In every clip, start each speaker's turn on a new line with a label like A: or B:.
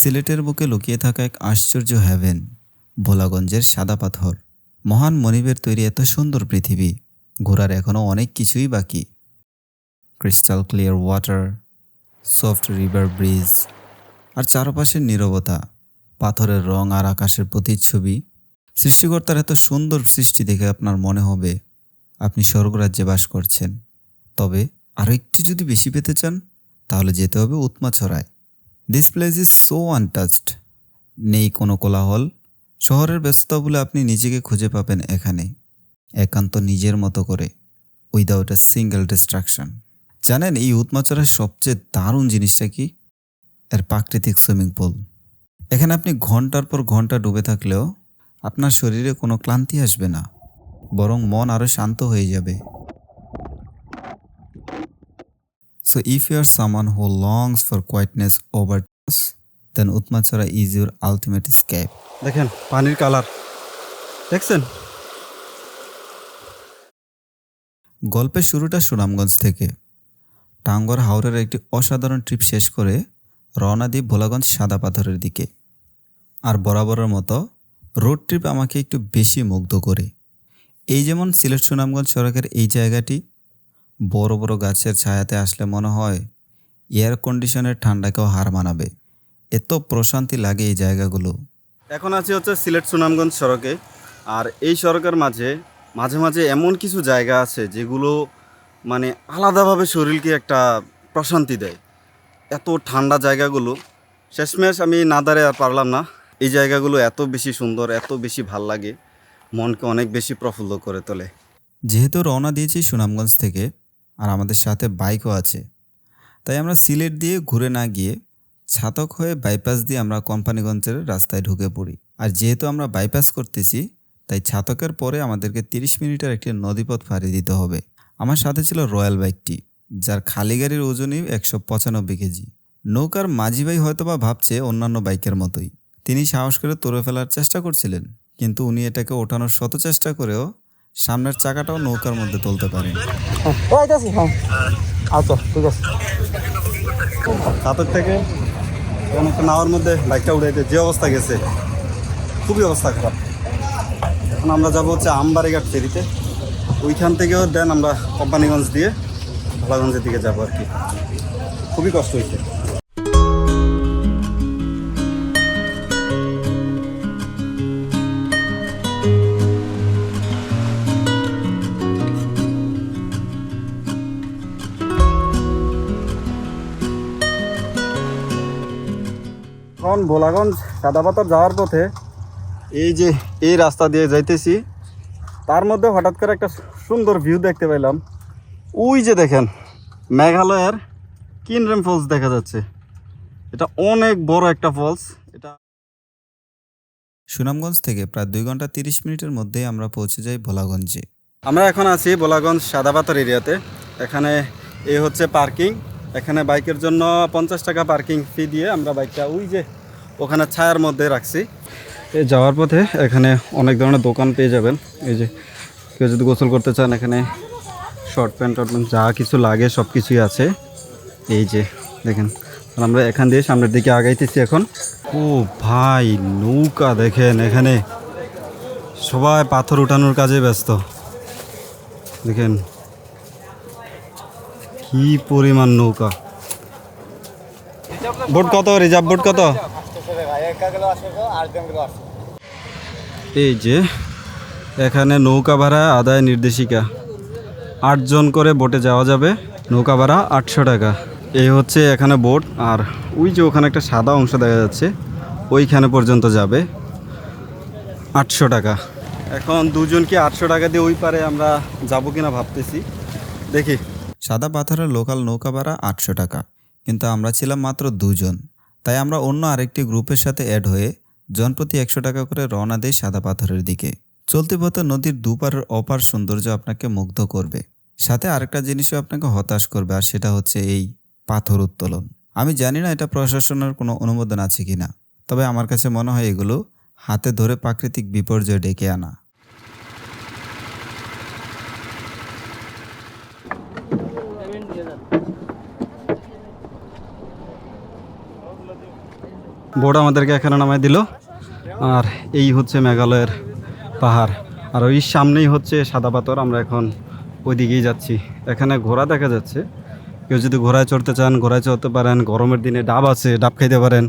A: সিলেটের বুকে লুকিয়ে থাকা এক আশ্চর্য হ্যাভেন, ভোলাগঞ্জের সাদা পাথর। মহান মনিবের তৈরি এত সুন্দর পৃথিবী, ঘোরার এখনও অনেক কিছুই বাকি। Crystal clear water soft river bridge আর চারপাশের নীরবতা, পাথরের রং আর আকাশের প্রতিচ্ছবি। সৃষ্টিকর্তার এত সুন্দর সৃষ্টি দেখে আপনার মনে হবে, আপনি স্বর্গরাজ্যে বাস করছেন। তবে আরও একটু যদি বেশি পেতে চান, তাহলে যেতে হবে উৎমা ছড়ায়। This place is so untouched নেই কোনো কোলাহল। শহরের ব্যস্ততা বলে আপনি নিজেকে খুঁজে পাবেন এখানে। একান্ত নিজের মতো করে। উইদাউট এ সিঙ্গেল ডিস্ট্রাকশন জানেন, এই উৎমাচরের সবচেয়ে দারুণ জিনিসটা কি? এর প্রাকৃতিক সুইমিং পুল। এখানে আপনি ঘণ্টার পর ঘণ্টা ডুবে থাকলেও আপনার শরীরে কোনো ক্লান্তি আসবে না। বরং মন আরও শান্ত হয়ে যাবে। So if you are someone who longs for quietness over chaos, then Utmachara is your ultimate escape.
B: দেখেন পানির কালার। দেখছেন?
A: গল্পের শুরুটা সুনামগঞ্জ থেকে। টাঙ্গর হাওরের একটি অসাধারণ ট্রিপ শেষ করে রওনা দিই ভোলাগঞ্জ সাদা পাথরের দিকে। আর বরাবরের মতো রোড ট্রিপ আমাকে একটু বেশি মুগ্ধ করে। এই যেমন সিলেট সুনামগঞ্জ সড়কের এই জায়গাটি বড় বড় গাছের ছায়াতে আসলে মনে হয় এয়ার কন্ডিশনের ঠান্ডাকেও হার মানাবে। এত প্রশান্তি লাগে এই জায়গাগুলো।
B: এখন আছি হচ্ছে সিলেট সুনামগঞ্জ সড়কে। আর এই সড়কের মাঝে মাঝে মাঝে এমন কিছু জায়গা আছে যেগুলো মানে আলাদাভাবে শরীরকে একটা প্রশান্তি দেয়। এত ঠান্ডা জায়গাগুলো শেষমেশ আমি না দাঁড়িয়ে আর পারলাম না। এই জায়গাগুলো এত বেশি সুন্দর এত বেশি ভালো লাগে মনকে অনেক বেশি প্রফুল্ল করে তোলে।
A: যেহেতু রওনা দিয়েছি সুনামগঞ্জ থেকে আর আমাদের সাথে বাইকও আছে। তাই আমরা সিলেট দিয়ে ঘুরে না গিয়ে ছাতক হয়ে বাইপাস দিয়ে আমরা কোম্পানিগঞ্জের রাস্তায় ঢুকে পড়ি। আর যেহেতু আমরা বাইপাস করতেছি, তাই ছাতকের পরে আমাদেরকে তিরিশ মিনিটের একটি নদীপথ ফাঁড়ি দিতে হবে। আমার সাথে ছিল রয়্যাল বাইকটি, যার খালি গাড়ির ওজনই একশো পঁচানব্বই কেজি। নৌকার মাঝি ভাই হয়তোবা ভাবছে অন্যান্য বাইকের মতোই। তিনি সাহস করে তোড়ে ফেলার চেষ্টা করছিলেন, কিন্তু উনি এটাকে ওঠানোর শত চেষ্টা করেও সামনের চাকাটাও নৌকার মধ্যে তুলতে পারেন
C: আইতাছি হ্যাঁ। আচ্ছা ঠিক আছে।
B: সাতক থেকে একটা নাওয়ার মধ্যে বাইকটা উড়াইতে যে অবস্থা গেছে, খুবই অবস্থা খারাপ। এখন আমরা যাব হচ্ছে আমবাড়িঘাট ফেরিতে। ওইখান থেকেও দেন আমরা কোম্পানিগঞ্জ দিয়ে ভালাগঞ্জের দিকে যাব আর কি। খুবই কষ্ট হয়েছে। এখন ভোলাগঞ্জ সাদাপাতর যাওয়ার পথে এই যে এই রাস্তা দিয়ে যাইতেছি তার মধ্যে হঠাৎ করে একটা সুন্দর ভিউ দেখতে পেলাম ওই যে দেখেন মেঘালয়ের কিনরেম ফলস দেখা যাচ্ছে। এটা অনেক বড় একটা ফলস এটা
A: সুনামগঞ্জ থেকে প্রায় দুই ঘণ্টা তিরিশ মিনিটের মধ্যেই আমরা পৌঁছে যাই ভোলাগঞ্জে।
B: আমরা এখন আছি ভোলাগঞ্জ সাদাপাতর এরিয়াতে। এখানে এই হচ্ছে পার্কিং এখানে বাইকের জন্য পঞ্চাশ টাকা পার্কিং ফি দিয়ে আমরা বাইকটা ওই যে ওখানে ছায়ার মধ্যে রাখছি। এই যাওয়ার পথে এখানে অনেক ধরনের দোকান পেয়ে যাবেন। এই যে কেউ যদি গোসল করতে চান, এখানে শর্ট প্যান্ট, টর্ট প্যান্ট, যা কিছু লাগে সব কিছুই আছে। এই যে দেখেন আমরা এখান দিয়ে সামনের দিকে আগাইতেছি এখন। ও ভাই, নৌকা দেখেন এখানে। সবাই পাথর উঠানোর কাজে ব্যস্ত। দেখেন কি পরিমাণ নৌকা? বোট কত? রিজার্ভ বোট কত? এই যে, এখানে নৌকা ভাড়া আদায় নির্দেশিকা। আটজন করে বোটে যাওয়া যাবে, নৌকা ভাড়া আটশো টাকা। এই হচ্ছে এখানে বোট আর ওই যে ওখানে একটা সাদা অংশ দেখা যাচ্ছে, ওইখানে পর্যন্ত যাবে, আটশো টাকা। এখন দুজনকে আটশো টাকা দিয়ে ওই পারে আমরা যাব কিনা ভাবতেছি। দেখি।
A: সাদা পাথরের লোকাল নৌকা ভাড়া আটশো টাকা। কিন্তু আমরা ছিলাম মাত্র দুজন। তাই আমরা অন্য আরেকটি গ্রুপের সাথে অ্যাড হয়ে জনপ্রতি একশো টাকা করে রওনা দেই সাদা পাথরের দিকে। চলতি পথে নদীর দুপারের অপার সৌন্দর্য আপনাকে মুগ্ধ করবে। সাথে আরেকটা জিনিসও আপনাকে হতাশ করবে, আর সেটা হচ্ছে এই পাথর উত্তোলন। আমি জানি না এটা প্রশাসনের কোনো অনুমোদন আছে কিনা, তবে আমার কাছে মনে হয় এগুলো হাতে ধরে প্রাকৃতিক বিপর্যয় ডেকে আনা।
B: বোর্ড আমাদেরকে এখানে নামায় দিল। আর এই হচ্ছে মেঘালয়ের পাহাড়। আর ওই সামনেই হচ্ছে সাদা পাথর। আমরা এখন ওইদিকেই যাচ্ছি। এখানে ঘোড়া দেখা যাচ্ছে। কেউ যদি ঘোড়ায় চড়তে চান, ঘোড়ায় চড়তে পারেন। গরমের দিনে ডাব আছে, ডাব খাইতে পারেন।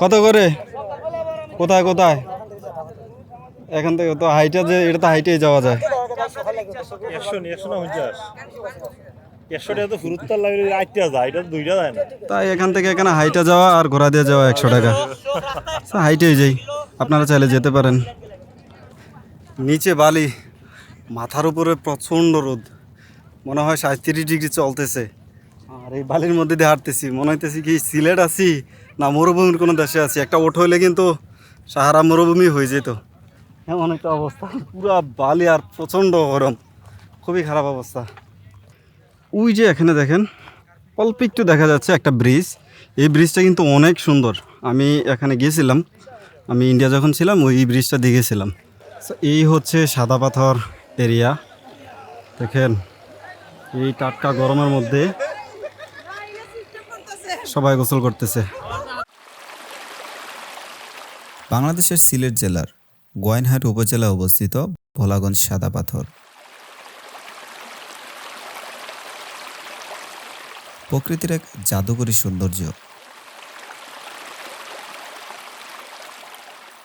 B: কত করে? কোথায় কোথায়? এখান থেকে তো হাইটে যে এটা তো হাইটেই যাওয়া যায়।
D: একশো টাকা তো দুইটা
B: তাই এখান থেকে এখানে হাইটে যাওয়া আর ঘোড়া দিয়ে যাওয়া একশো টাকা। হাইটেই যাই, আপনারা চাইলে যেতে পারেন। নিচে বালি, মাথার উপরে প্রচণ্ড রোদ। মনে হয় সাঁত্রিশ ডিগ্রি চলতেছে। আর এই বালির মধ্যে দিয়ে হাঁটতেছি, মনে হইতেছি কি সিলেট আছি না মরুভূমির কোনো দেশে আছি। একটা ওঠো হইলে কিন্তু সাহারা মরুভূমি হয়ে যেত। এমন একটা অবস্থা, পুরা বালি আর প্রচণ্ড গরম। খুবই খারাপ অবস্থা। ওই যে এখানে দেখেন, অল্প একটু দেখা যাচ্ছে একটা ব্রিজ এই ব্রিজটা কিন্তু অনেক সুন্দর। আমি এখানে গিয়েছিলাম, আমি ইন্ডিয়া যখন ছিলাম, ওই ব্রিজটা দেখেছিলাম এই হচ্ছে সাদা পাথর এরিয়া দেখেন, এই টাটকা গরমের মধ্যে সবাই গোসল করতেছে।
A: বাংলাদেশের সিলেট জেলার গোয়াইনহাট উপজেলা অবস্থিত ভোলাগঞ্জ সাদা পাথর। প্রকৃতির এক জাদুকরী সৌন্দর্য।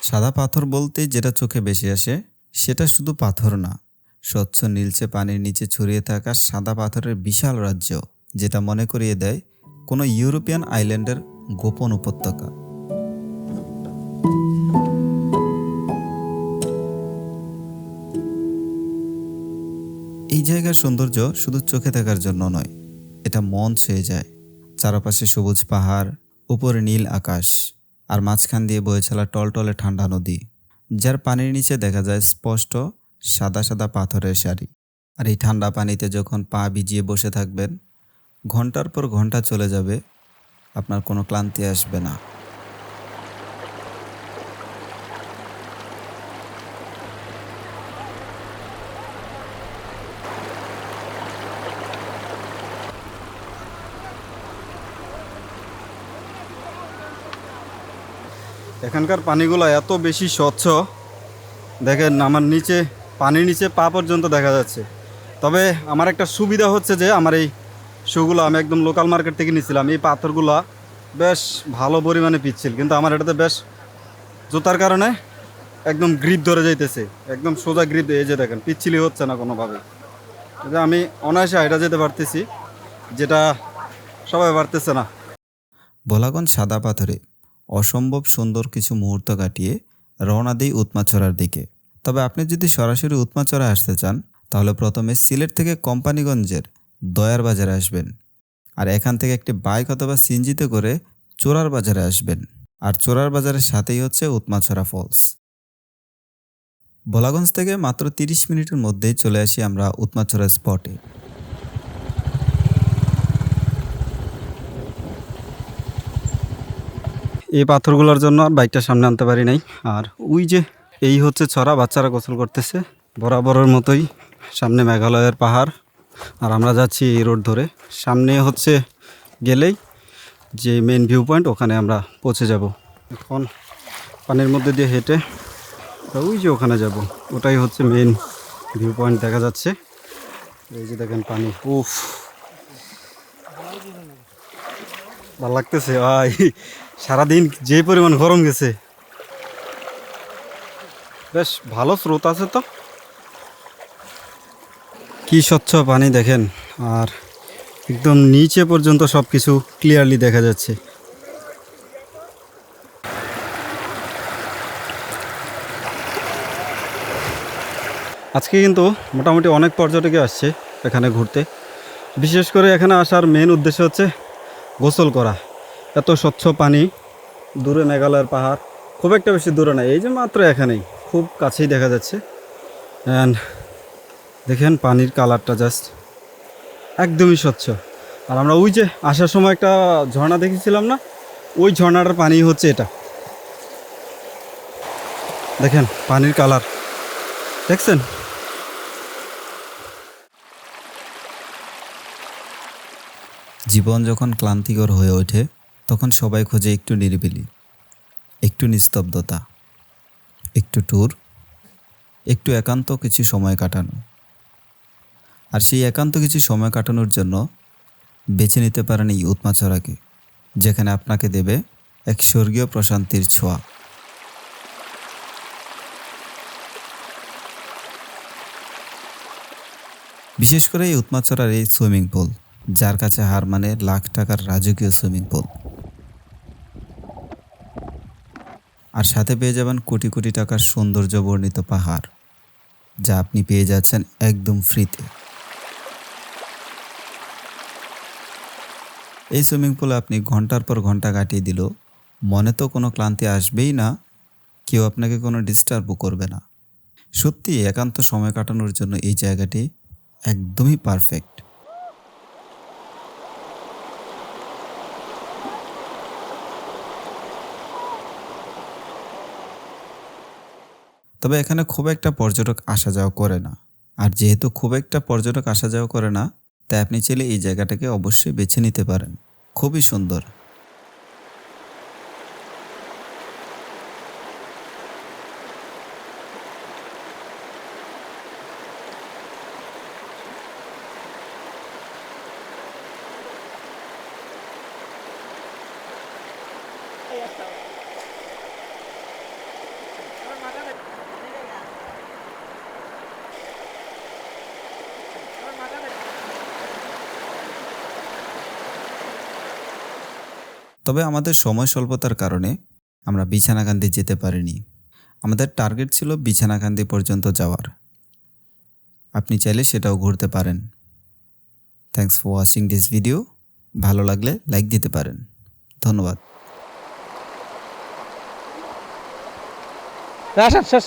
A: সাদা পাথর বলতে যেটা চোখে বেশি আসে, সেটা শুধু পাথর না। স্বচ্ছ নীলচে পানির নিচে ছড়িয়ে থাকা সাদা পাথরের বিশাল রাজ্য, যেটা মনে করিয়ে দেয় কোনো ইউরোপিয়ান আইল্যান্ডের গোপন উপত্যকা। এই জায়গার সৌন্দর্য শুধু চোখে থাকার জন্য নয় এটা মন ছুঁয়ে যায়। চারপাশে সবুজ পাহাড়, উপরে নীল আকাশ, আর মাঝখান দিয়ে বয়ে চলা টলটলে ঠান্ডা নদী, যার পানির নিচে দেখা যায় স্পষ্ট সাদা সাদা পাথরের সারি। আর এই ঠান্ডা পানিতে যখন পা ভিজিয়ে বসে থাকবেন, ঘণ্টার পর ঘণ্টা চলে যাবে, আপনার কোনো ক্লান্তি আসবে না।
B: এখানকার পানিগুলো এত বেশি স্বচ্ছ। দেখেন আমার নিচে, পানির নিচে পা পর্যন্ত দেখা যাচ্ছে। তবে আমার একটা সুবিধা হচ্ছে যে আমার এই শুগুলো আমি একদম লোকাল মার্কেট থেকে নিয়েছিলাম। এই পাথরগুলো বেশ ভালো পরিমাণে পিচ্ছিল, কিন্তু আমার এটাতে বেশ জুতার কারণে একদম গ্রিপ ধরে যাইতেছে। একদম সোজা গ্রিপ এই যে দেখেন, পিচ্ছিলি হচ্ছে না কোনোভাবে। যে আমি অনায়াসে হাইটা যেতে পারতেছি, যেটা সবাই পারতেছে না।
A: ভোলাগঞ্জ সাদা পাথরে অসম্ভব সুন্দর কিছু মুহূর্ত কাটিয়ে রওনা দিই উৎমাছড়ার দিকে। তবে আপনি যদি সরাসরি উৎমাছড়া আসতে চান, তাহলে প্রথমে সিলেট থেকে কোম্পানিগঞ্জের দয়ার বাজারে আসবেন। আর এখান থেকে একটি বাইক অথবা সিনজিতে করে চোরার বাজারে আসবেন। আর চোরার বাজারের সাথেই হচ্ছে উৎমাছড়া ফলস ভোলাগঞ্জ থেকে মাত্র তিরিশ মিনিটের মধ্যেই চলে আসি আমরা উৎমাছড়া স্পটে
B: এই পাথরগুলোর জন্য আর বাইকটা সামনে আনতে পারি নাই। আর ওই যে এই হচ্ছে ছড়া, বাচ্চারা গোসল করতেছে। বরাবরের মতোই সামনে মেঘালয়ের পাহাড়। আর আমরা যাচ্ছি এই রোড ধরে। সামনে হচ্ছে গেলেই যে মেন ভিউ পয়েন্ট ওখানে আমরা পৌঁছে যাব। এখন পানির মধ্যে দিয়ে হেঁটে ওই যে ওখানে যাব। ওটাই হচ্ছে মেন ভিউ পয়েন্ট দেখা যাচ্ছে। এই যে দেখেন পানি। উফ। ভালো লাগতেছে, ভাই। সারাদিন যে পরিমাণ গরম গেছে। বেশ ভালো স্রোত আছে তো। কি স্বচ্ছ পানি দেখেন, আর একদম নিচে পর্যন্ত সব কিছু ক্লিয়ারলি দেখা যাচ্ছে। আজকে কিন্তু মোটামুটি অনেক পর্যটকই আসছে এখানে ঘুরতে। বিশেষ করে এখানে আসার মেন উদ্দেশ্য হচ্ছে গোসল করা। এত স্বচ্ছ পানি, দূরে মেঘালয়ের পাহাড়, খুব একটা বেশি দূরে নাই, এই যে মাত্র এখানেই, খুব কাছেই দেখা যাচ্ছে। অ্যান্ড দেখেন পানির কালারটা জাস্ট একদমই স্বচ্ছ। আর আমরা ওই যে আসার সময় একটা ঝর্ণা দেখেছিলাম না? ওই ঝর্ণাটার পানি হচ্ছে এটা। দেখেন পানির কালার। দেখছেন?
A: জীবন যখন ক্লান্তিকর হয়ে ওঠে তখন সবাই খোঁজে একটু নিরিবিলি, একটু নিস্তব্ধতা, একটু ট্যুর, একটু একান্ত কিছু সময় কাটানো। আর সেই একান্ত কিছু সময় কাটানোর জন্য বেছে নিতে পারেন এই উৎমাছড়াকে, যেখানে আপনাকে দেবে এক স্বর্গীয় প্রশান্তির ছোঁয়া। বিশেষ করে এই উৎমাছড়ার এই সুইমিং পুল যার কাছে হার মানে লাখ টাকার রাজকীয় সুইমিং পুল। আর সাথে পেয়ে যাবেন কোটি কোটি টাকার সৌন্দর্য বর্ণিত পাহাড়, যা আপনি পেয়ে যাচ্ছেন একদম ফ্রিতে। এই সুইমিং পুলে আপনি ঘণ্টার পর ঘণ্টা কাটিয়ে দিল মনে তো কোনো ক্লান্তি আসবেই না, কেউ আপনাকে কোনো ডিস্টার্বও করবে না। সত্যি একান্ত সময় কাটানোর জন্য এই জায়গাটি একদমই পারফেক্ট তবে এখানে খুব একটা পর্যটক আসা যাওয়া করে না। আর যেহেতু খুব একটা পর্যটক আসা যাওয়া করে না, তাই আপনি চাইলে এই জায়গাটাকে অবশ্যই বেছে নিতে পারেন। খুবই সুন্দর। তবে আমাদের সময় স্বল্পতার কারণে আমরা বিছানাকান্দি যেতে পারিনি। আমাদের টার্গেট ছিল বিছানাকান্দি পর্যন্ত যাওয়ার। আপনি চাইলে সেটাও ঘুরতে পারেন। Thanks for watching this video ভালো লাগলে লাইক দিতে পারেন। ধন্যবাদ।
C: শেষ।